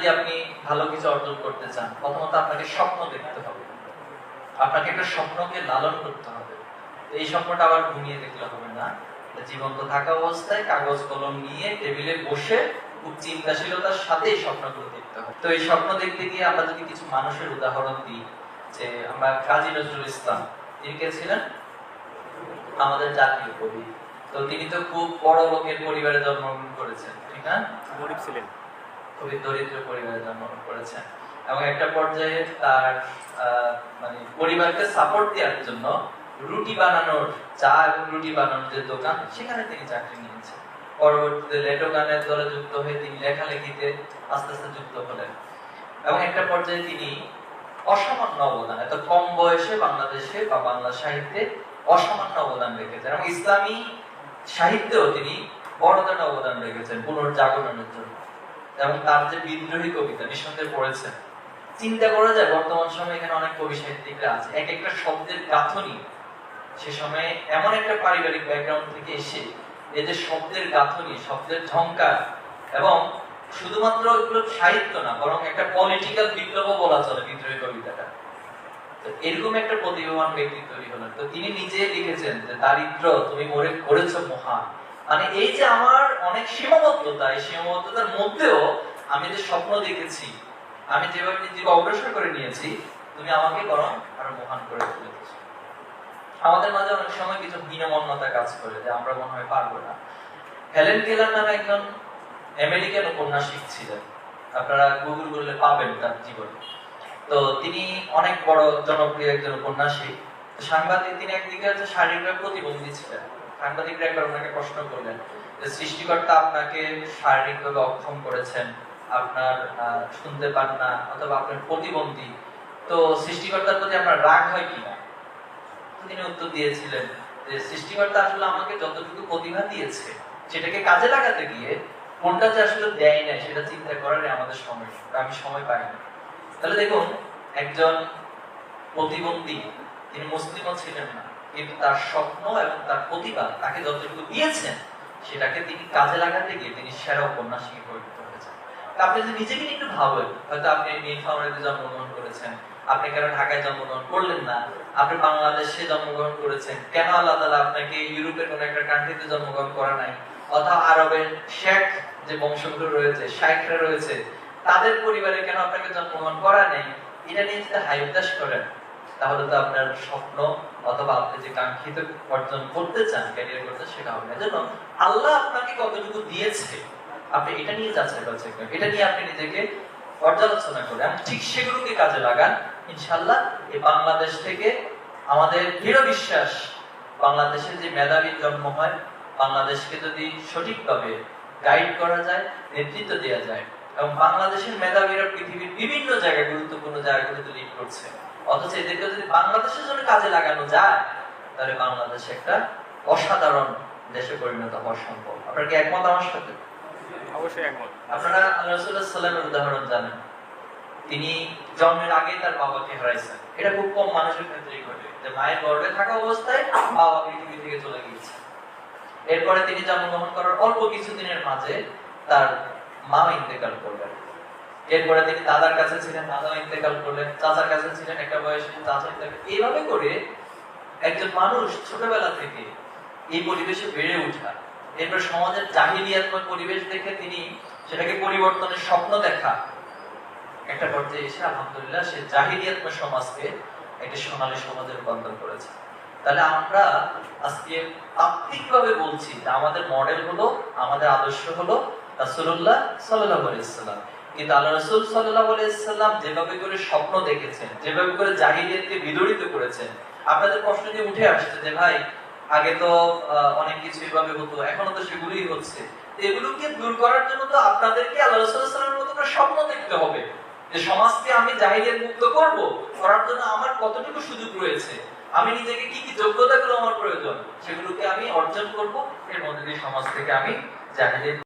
যদি আপনি ভালো কিছু অর্জন করতে চান, প্রথমত আপনাকে স্বপ্ন দেখতে হবে। আপনাকে একটা স্বপ্নকে লালন করতে হবে। এই স্বপ্নটা আবার ঘুমিয়ে দেখলে হবে না। জীবন্ত থাকা অবস্থায় কাগজ, কলম নিয়ে টেবিলে বসে খুব চিন্তাশীলতার সাথে এই স্বপ্নগুলো দেখতে হবে। তো এই স্বপ্ন দেখতে গিয়ে আমরা যদি কিছু মানুষের উদাহরণ দিই, যে আমরা কাজী নজরুল ইসলাম, তিনি কে ছিলেন? আমাদের জাতীয় কবি। তো তিনি তো খুব বড় লোকের পরিবারে জন্মগ্রহণ করেছেন, ঠিক না? গরিব ছিলেন। খুবই দরিদ্র পরিবারে জন্মগ্রহণ করেছেন। এবং একটা পর্যায়ে তার মানে পরিবারকে সাপোর্ট দেওয়ার জন্য রুটি বানানোর, চা এবং রুটি বানানোর যে দোকান, সেখানে তিনি চাকরি নিয়েছেন। পরবর্তীতে দলে যুক্ত হয়ে তিনি লেখালেখিতে আস্তে আস্তে যুক্ত হলেন। এবং একটা পর্যায়ে তিনি অসামান্য অবদান, এত কম বয়সে বাংলাদেশে বা বাংলা সাহিত্যে অসামান্য অবদান রেখেছেন। এবং ইসলামী সাহিত্যেও তিনি বড় অবদান রেখেছেন পুনর্জাগরণের জন্য। এবং তার যে বিদ্রোহী কবিতা, নিঃসন্দেহে পড়েছেন। চিন্তা করা যায়, বর্তমান সময়ে এখানে অনেক কবি সাহিত্যিকরা আছে। এক একটা শব্দের গাঁথনি সে সময়ে এমন একটা পারিবারিক ব্যাকগ্রাউন্ড থেকে এসে এই যে শব্দের গাঁথনি, শব্দের ঝংকার এবং শুধুমাত্র এগুলো সাহিত্য না, বরং একটা পলিটিক্যাল বিপ্লবও বলা চলে বিদ্রোহী কবিতাটা। তো এরকম একটা প্রতিভাবান ব্যক্তি তৈরি হলেন। তো তিনি নিজে লিখেছেন যে, দারিদ্র, তুমি মরে করেছ মহান। মানে এই যে আমার অনেক সীমাবদ্ধতা, এই সীমাবদ্ধতার মধ্যেও আমি যে স্বপ্ন দেখেছি, আমি যেভাবে নিজেকে অগ্রসর করে নিয়েছি, তুমি আমাকে বরং আরও মহান করে তুলেছো আমাদের মাঝে অনেক সময় কিছু হীনমন্যতা কাজ করে যে আমরা মনে হয় পারব না। হেলেন কেলার নামে একজন আমেরিকান উপন্যাসিক ছিলেন। আপনারা গুগল করলে পাবেন তার জীবনে। তো তিনি অনেক বড় জনপ্রিয় একজন উপন্যাসিক। সাংবাদিক, তিনি একদিকে শারীরিকভাবে প্রতিবন্ধী ছিলেন। সাংবাদিকরা একবার ওনাকে প্রশ্ন করলেন যে সৃষ্টিকর্তা আপনাকে শারীরিকভাবে অক্ষম করেছেন, আপনার শুনতে পান না অথবা আপনার প্রতিবন্ধী। তো সৃষ্টিকর্তার প্রতি আপনার রাগ হয় তিনি উত্তর দিয়েছিলেন যে সৃষ্টিকর্তা আসলে আমাকে যতটুকু প্রতিভা দিয়েছে, সেটাকে কাজে লাগাতে গিয়ে কোনটা যে আসলে দেয় না সেটা চিন্তা করার আমাদের সময় আমি সময় পাই না। তাহলে দেখুন, একজন প্রতিবন্ধী, তিনি মুসলিমও ছিলেন না। তার স্বপ্ন এবং তার প্রতিভা তাকে যতটুকু দিয়েছেন, সেটাকে তিনি কাজে লাগাতে গিয়ে তিনি সেরা উপন্যাসিকে পরিণত হয়েছেন। আপনি যদি নিজেকে একটু ভাবেন, হয়তো আপনি নীলফামারীতে জন্মগ্রহণ করেছেন, আপনি কেন ঢাকায় জন্মগ্রহণ করলেন না, আপনি বাংলাদেশে জন্মগ্রহণ করেছেন, কেন আল্লাহ তাআলা আপনাকে ইউরোপের কোন একটা কান্ট্রিতে জন্মগ্রহণ করা নাই, অথবা আরবের শেখ যে বংশগুলো রয়েছে, শাইখরা রয়েছে, তাদের পরিবারে কেন আপনাকে জন্মগ্রহণ করা নেই, এটা নিয়ে যদি হাইতাস করেন তাহলে তো আপনার স্বপ্ন অথবা আপনি যে কাঙ্ক্ষিত অর্জন করতে চান ক্যারিয়ার করতে সেটা হবে না। জন্য আল্লাহ আপনাকে কতটুকু দিয়েছে, আপনি এটা নিয়ে যাচাই বাছাই এটা নিয়ে আপনি নিজেকে পর্যালোচনা করেন। ঠিক সেগুলোকে কাজে লাগান। ইনশাল্লাহ এই বাংলাদেশ থেকে আমাদের দৃঢ় বিশ্বাস, বাংলাদেশে যে মেধাবীর জন্ম হয়, বাংলাদেশকে যদি সঠিকভাবে গাইড করা যায়, নেতৃত্ব দেওয়া যায়, এবং বাংলাদেশের মেধাবীরা পৃথিবীর বিভিন্ন জায়গায়, গুরুত্বপূর্ণ জায়গাগুলোতে লিড করছে অথচ এদেরকে যদি বাংলাদেশের জন্য কাজে লাগানো যায় তাহলে বাংলাদেশ একটা অসাধারণ দেশে পরিণত হওয়া সম্ভব। আপনার কি একমত আমার সাথে? অবশ্যই একমত। আপনারা আল্লাহ সাল্লামের উদাহরণ জানেন। তিনি জন্মের আগে তার বাবাকে হারাইছেন। এটা খুব কম মানুষের ক্ষেত্রেই ঘটে যে মায়ের গর্ভে থাকা অবস্থায় বাবা পৃথিবী থেকে চলে গিয়েছে। এরপরে তিনি জন্মগ্রহণ করার অল্প কিছুদিনের মাঝে তার মা ইন্তেকাল করলেন। এরপরে তিনি দাদার কাছে ছিলেন দাদা ইন্তেকাল করলেন, চাচার কাছে ছিলেন একটা বয়সে চাচা ইন্তেকাল। এইভাবে করে একজন মানুষ ছোটবেলা থেকে এই পরিবেশে বেড়ে ওঠা, এরপর সমাজের জাহিলিয়াত্মক পরিবেশ দেখে তিনি সেটাকে পরিবর্তনের স্বপ্ন দেখা, একটা পর্যায়ে এসে আলহামদুলিল্লাহ সে জাহিলিয়াত্মক সমাজকে একটা সোনালী সমাজে রূপান্তর করেছে। তাহলে আমরা আজকে তাত্ত্বিকভাবে বলছি যে আমাদের মডেল হলো, আমাদের আদর্শ হলো রাসূলুল্লাহ সাল্লাল্লাহু আলাইহি সাল্লাম কিন্তু আল্লাহ রাসূল যেভাবে করে স্বপ্ন দেখেছেন, যেভাবে করে করেছেন, আপনাদের উঠে আসছে যে ভাই, আগে তো অনেক কিছু এভাবে হতো এখনও তো সেগুলোই হচ্ছে। এগুলোকে দূর করার জন্য তো আপনাদেরকে আল্লাহ মতো করে স্বপ্ন দেখতে হবে। যে সমাজকে আমি জাহিলিয়াত মুক্ত করব, করার জন্য আমার কতটুকু সুযোগ রয়েছে? আমি নিজেকে কি কি যোগ্যতাগুলো আমার প্রয়োজন, সেগুলোকে আমি অর্জন করব, এর মধ্যে দিয়ে সমাজ থেকে আমি জাহিলিয়াত